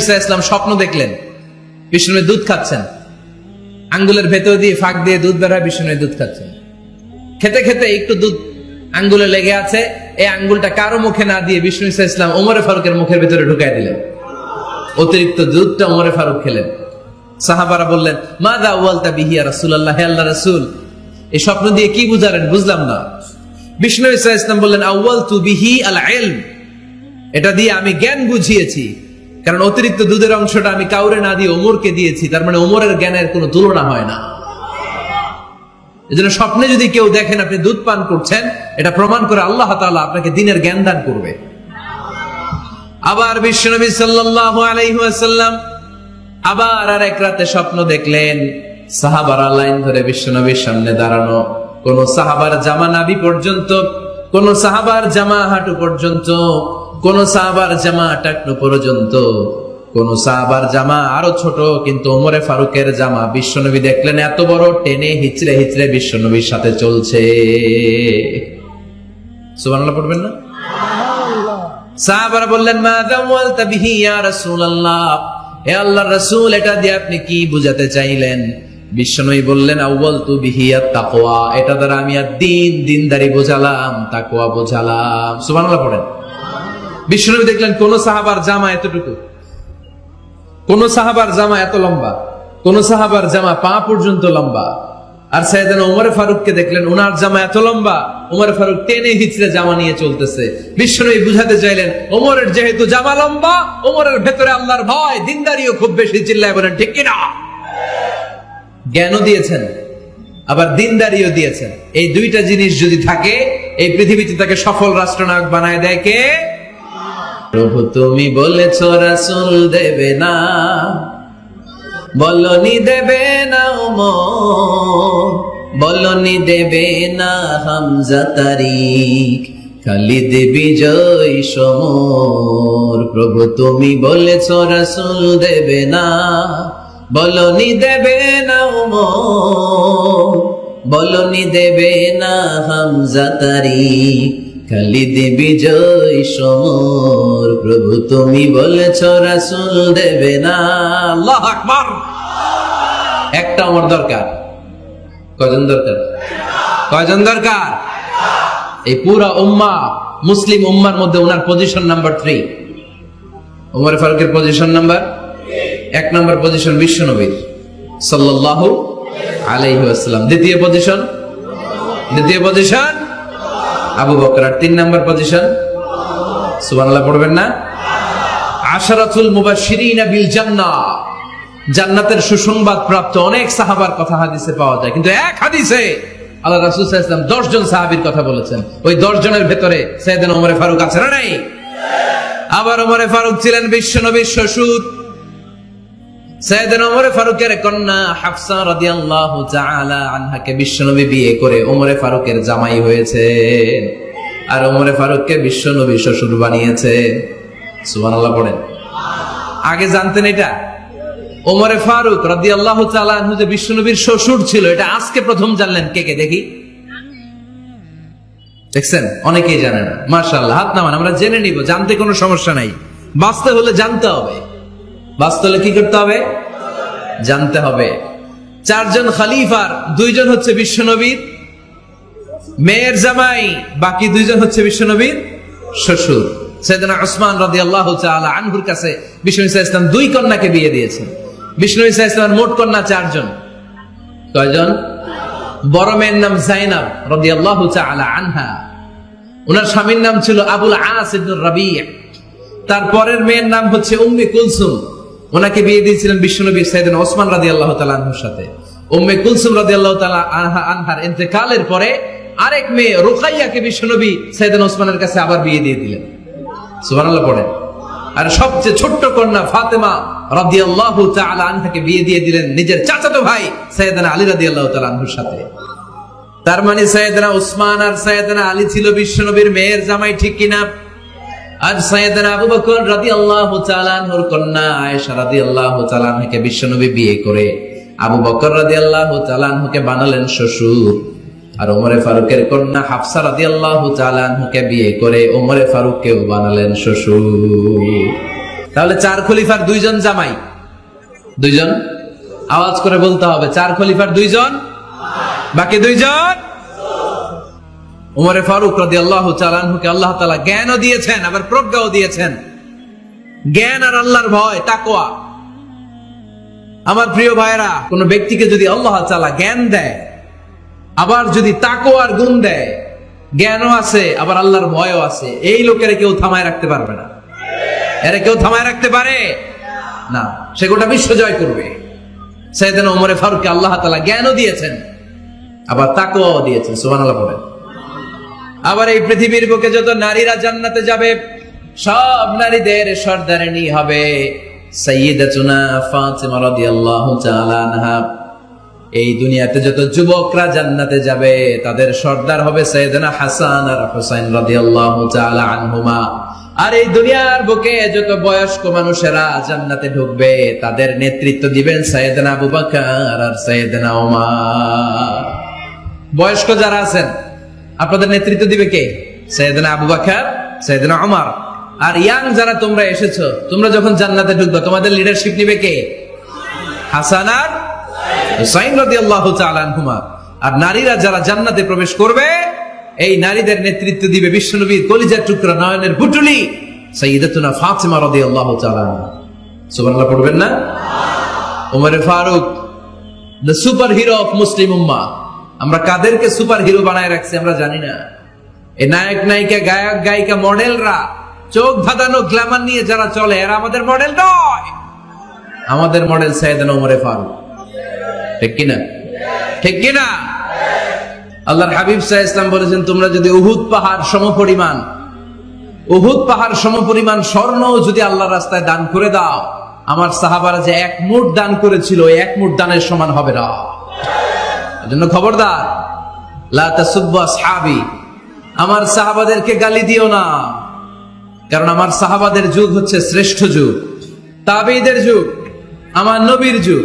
ইসা ইসলাম স্বপ্ন দেখলেন বিষ্ণুনবী দুধ খাচ্ছেন। আঙ্গুলের ভেতর দিয়ে ফাঁক দিয়ে দুধ বের হয় বিষ্ণুনবী দুধ খাচ্ছেন। খেতে খেতে একটু দুধ আঙ্গুলে লেগে আছে, এই আঙ্গুলটা কারও মুখে না দিয়ে বিষ্ণু ইসা ইসলাম ওমরে ফারুকের মুখের ভেতরে ঢুকাই দিলেন। অতিরিক্ত দুধটা ওমরে ফারুক খেলেন। সাহাবারা বললেন মা দা ওয়ালতা বিহিয়া রাসূলুল্লাহ আল্লাহ আল্লাহ রাসুল, এই স্বপ্ন দিয়ে কি বুঝালেন? বুঝলাম না। বিষ্ণু ইসা ইসলাম বললেন আউয়াল তু বিহি আল এটা দিয়ে আমি জ্ঞান বুঝিয়েছি। কারণ অতিরিক্ত দুধের অংশটা আমি কাউরে না দিয়ে ওমরকে দিয়েছি, তার মানে ওমরের জ্ঞানের কোনো তুলনা হয় না। এজন্য স্বপ্নে যদি কেউ দেখেন আপনি দুধ পান করছেন, এটা প্রমাণ করে আল্লাহ তাআলা আপনাকে দিনের জ্ঞান দান করবে। আবার বিশ্বনবী সাল্লাল্লাহু আলাইহি ওয়াসাল্লাম আবার আর এক রাতে স্বপ্ন দেখলেন, সাহাবারা লাইন ধরে বিশ্বনবীর সামনে দাঁড়ানো। কোন সাহাবার জামা নাবি পর্যন্ত, কোন সাহাবার জামা হাঁটু পর্যন্ত কোন সাহাবার জামা টাকনো পর্যন্ত, কোন সাহাবার জামা আরও ছোট, কিন্তু ওমরে ফারুকের জামা বিশ্বনবী দেখলেন এত বড়, টেনে হিচড়ে হিচড়ে বিশ্বনবীর সাথে চলছে। সুবহানাল্লাহ পড়বেন না? সাহাবারা বললেন, মা ইয়া রাসূলুল্লাহ? হে আল্লাহর রাসূল, এটা দিয়ে আপনি কি বুঝাতে চাইলেন? বিশ্বনবী বললেন আউয়াল তু বিহি তাকওয়া, এটা দ্বারা আমি আর দিন দিনদারি বোঝালাম, তাকওয়া বোঝালাম। সুবহানাল্লাহ পড়েন। বিশ্বনবী দেখলেন, কোন সাহাবার জামা এতটুকু? কোন সাহাবার জামা এত লম্বা? কোন সাহাবার জামা পা পর্যন্ত লম্বা? আর সাইদান ওমর ফারুককে দেখলেন ওনার জামা এত লম্বা ওমর ফারুক টেনে হিচড়ে জামা নিয়ে চলতেছে। বিশ্বনবী বুঝাতে চাইলেন ওমরের যেহেতু জামা লম্বা ওমরের ভেতরে আল্লাহর ভয়, দিনদারিও খুব বেশি, চিল্লায় বলেন, ঠিক কিনা? জ্ঞানও দিয়েছেন, আবার দিনদারিও দিয়েছেন। এই দুইটা জিনিস যদি থাকে, এই পৃথিবীতে তাকে সফল রাষ্ট্রনায়ক বানায় দেয় কে? প্রভু, তুমি বলেছ রাসুল দেবে না। বলনি দেবে না ওমর, বলনি দেবে না হামজা তারিক, খালিদ বিজয় সমর। প্রভু, তুমি বলেছ রাসুল দেবে না। বলনি দেবে না ওমর, বলনি দেবে না হামজা তারিক খালিদ বিজয় সমর, প্রভু তুমি বলেছ, রাসুল দেবে না। আল্লাহ আকবার। একটা আমার দরকার। কয়জন দরকার? কয়জন দরকার? এই পুরা উম্মা, মুসলিম উম্মার মধ্যে ওনার পজিশন নাম্বার থ্রি উমর ফারুকের পজিশন নাম্বার এক নম্বর পজিশন বিশ্ব নবীর। সাল্লাল্লাহু আলাইহি ওয়াসাল্লাম। দ্বিতীয় পজিশন দ্বিতীয় পজিশন আবু বকর আর তিন নাম্বার পজিশন সুবহানাল্লাহ, পড়বেন না? আশারাতুল মুবাশশিরিনা বিল জান্নাহ। জান্নাতের সুসংবাদ প্রাপ্ত অনেক সাহাবার কথা হাদিসে পাওয়া যায়। কিন্তু এক হাদিসে আল্লাহ রাসূল ওয়াসাল্লাম 10 জন সাহাবীর কথা বলেছেন। ওই 10 জনের ভেতরে সাইয়েদনা ওমর ফারুক আছে না নাই? আবার ওমরে ফারুক ছিলেন বিশ্ব নবীর শ্বশুর। সৈয়দনা ওমরে ফারুকের কন্যা হাফসা রাদিয়াল্লাহু তাআলা আনহাকে বিশ্বনবী বিয়ে করে ওমরে ফারুকের জামাই হয়েছে। আর ওমরে ফারুককে বিশ্বনবী শ্বশুর বানিয়েছে। সুবহানাল্লাহ পড়েন। আগে জানতেন এটা? ওমরে ফারুক রাদিয়াল্লাহু তাআলা আনহু যে বিশ্বনবীর শ্বশুর ছিল, এটা আজকে প্রথম জানলেন। কে কে? দেখি। দেখছেন? অনেকেই জানে না মাশাআল্লাহ, হাত নামান, আমরা জেনে নিব, জানতে কোনো সমস্যা নাই। বাঁচতে হলে জানতে হবে। হলে কি করতে হবে? জানতে হবে। চারজন খালিফার, দুইজন হচ্ছে বিশ্বনবীর, মেয়ের জামাই, বাকি দুইজন হচ্ছে বিশ্বনবীর শ্বশুর। সৈয়দনা ওসমান রাদিয়াল্লাহু তাআলা আনহুর কাছে বিষ্ণু ইসা ইসলাম দুই কন্যাকে বিয়ে দিয়েছেন। বিষ্ণু ইসা ইসলামের মোট কন্যা চারজন। কয়জন? বড় মেয়ের নাম জাইনাব রাদিয়াল্লাহু তাআলা আনহা। ওনার স্বামীর নাম ছিল আবুল আস ইবনুর রাবি' তার পরের মেয়ের নাম হচ্ছে উম্মে কুলসুম। ওনাকে বিয়ে দিয়েছিলেন বিশ্বনবী সাইদিন ওসমান রাদি আল্লাহ তালাহুর সাথে। উম্মে কুলসুম রাদি আল্লাহ তালা আনহার ইন্তেকালের পরে আরেক মেয়ে রোকাইয়াকে বিশ্বনবী সাইদিন ওসমানের কাছে আবার বিয়ে দিয়ে দিলেন। সুবহানাল্লাহ পড়েন। আর সবচেয়ে ছোট্ট কন্যা ফাতেমা রাদি আল্লাহ তালা আনহাকে বিয়ে দিয়ে দিলেন নিজের চাচাতো ভাই সৈয়দানা আলী রাদি আল্লাহ তালা আনহুর সাথে। তার মানে সৈয়দনা উসমান আর সৈয়দনা আলী ছিল বিশ্বনবীর মেয়ের জামাই, ঠিক কিনা? আর সাইয়েদনা আবু বকর রাদিয়াল্লাহু তাআলা আনহুর কন্যা আয়েশা রাদিয়াল্লাহু তাআলা আনহাকে বিশ্বনবী বিয়ে করে আবু বকর রাদিয়াল্লাহু তাআলা আনহুকে বানালেন শ্বশুর। আর ওমরে ফারুকের কন্যা হাফসা রাদিয়াল্লাহু তাআলা আনহুকে বিয়ে করে ওমরে ফারুককেও বানালেন শ্বশুর। তাহলে চার খলিফার দুইজন জামাই। দুইজন? আওয়াজ করে বলতে হবে, চার খলিফার দুইজন? বাকি দুইজন? উমরে ফারুক রাদি আল্লাহ চালানহুকে আল্লাহ তালা জ্ঞানও দিয়েছেন, আবার প্রজ্ঞাও দিয়েছেন। জ্ঞান আর আল্লাহর ভয় তাকোয়া আমার প্রিয় ভাইরা কোন ব্যক্তিকে যদি আল্লাহ তালা জ্ঞান দেয়, আবার যদি তাকোয়ার গুণ দেয়, জ্ঞানও আছে, আবার আল্লাহর ভয়ও আছে, এই লোকের কেউ থামায় রাখতে পারবে না। এরা কেউ থামায় রাখতে পারে? না, সে গোটা বিশ্ব জয় করবে। সেদিন ওমরে ফারুককে আল্লাহ তালা জ্ঞানও দিয়েছেন, আবার তাকোয়াও দিয়েছেন সুবান আল্লাহ বলেন। আবার এই পৃথিবীর বুকে যত নারীরা জান্নাতে যাবে, সব নারীদের সর্দারিনী হবে। এই দুনিয়াতে যত যুবকরা জান্নাতে যাবে, তাদের সর্দার হবে সৈয়দনা হাসান আর হুসাইন রাদিয়াল্লাহু আনহুমা। আর এই দুনিয়ার বুকে যত বয়স্ক মানুষেরা জান্নাতে ঢুকবে, তাদের নেতৃত্ব দিবেন সৈয়দনা আবু বকর আর সৈয়দনা ওমর বয়স্ক যারা আছেন আপনাদের নেতৃত্ব দিবে কে? সৈয়দনা আবু বকর সৈয়দনা ওমর আর ইয়াং যারা তোমরা এসেছ, তোমরা যখন জান্নাতে ঢুকবে, তোমাদের লিডারশিপ নিবে কে? হাসান আর হুসাইন আর নারীরা যারা জান্নাতে প্রবেশ করবে, এই নারীদের নেতৃত্ব দিবে বিশ্বনবীর কলিজার টুকরা নয়নের বুটুলি সাইয়্যিদাতুনা ফাতিমা পড়বেন না? ওমরে Farooq the superhero of Muslim উম্মাহ আমরা কাদেরকে সুপার হিরো বানায় রাখছি আমরা জানি না। এই নায়ক, নায়িকা, গায়ক, গায়িকা, মডেলরা চোখ ধাঁধানো গ্ল্যামার নিয়ে যারা চলে, এরা আমাদের মডেল নয়। আমাদের মডেল সাইয়েদানা ওমরে ফারুক। ঠিক কিনা? ঠিক কিনা? আল্লাহর হাবিব সাহ ইসলাম বলেছেন, তোমরা যদি উহুদ পাহাড় সমপরিমাণ, উহুদ পাহাড় সমপরিমাণ স্বর্ণ যদি আল্লাহর রাস্তায় দান করে দাও, আমার সাহাবারা যে এক মুঠ দান করেছিল এক মুঠ দানের সমান হবে না। এজন্য খবরদার, লা আমার সাহাবাদেরকে গালি দিও না। কারণ আমার সাহাবাদের যুগ হচ্ছে শ্রেষ্ঠ যুগ, তাবেইদের যুগ, আমার নবীর যুগ।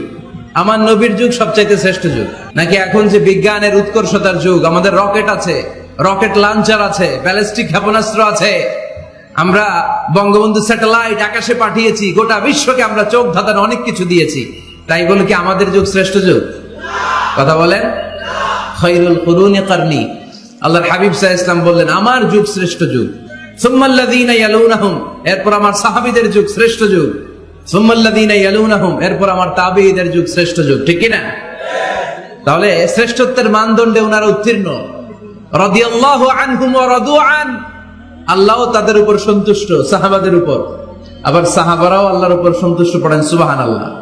আমার নবীর যুগ সবচাইতে শ্রেষ্ঠ যুগ। নাকি এখন যে বিজ্ঞানের উৎকর্ষতার যুগ, আমাদের রকেট আছে, রকেট লঞ্চার আছে ব্যালিস্টিক ক্ষেপণাস্ত্র আছে। আমরা বঙ্গবন্ধু স্যাটেলাইট আকাশে পাঠিয়েছি, গোটা বিশ্বকে আমরা চোখ ধাঁধানো অনেক কিছু দিয়েছি। তাই বলে কি আমাদের যুগ শ্রেষ্ঠ যুগ? কথা বলেন? খৈরুল কুরুনি কারনি। আল্লাহর হাবিব সাহ ইসলাম বললেন, আমার যুগ শ্রেষ্ঠ যুগ। এরপর আমার সাহাবীদের যুগ শ্রেষ্ঠ যুগ। সুম্মাল্লাযীনা ইয়ালুনাহুম, এরপর আমার তাবেঈদের যুগ শ্রেষ্ঠ যুগ। ঠিক না তাহলে শ্রেষ্ঠত্বের মানদণ্ডে ওনারা উত্তীর্ণ। রাদিয়াল্লাহু আনহুম ওয়া রাদু আন। আল্লাহ তাদের উপর সন্তুষ্ট, সাহাবাদের উপর। আবার সাহাবারাও আল্লাহর উপর সন্তুষ্ট পড়েন, সুবহানাল্লাহ।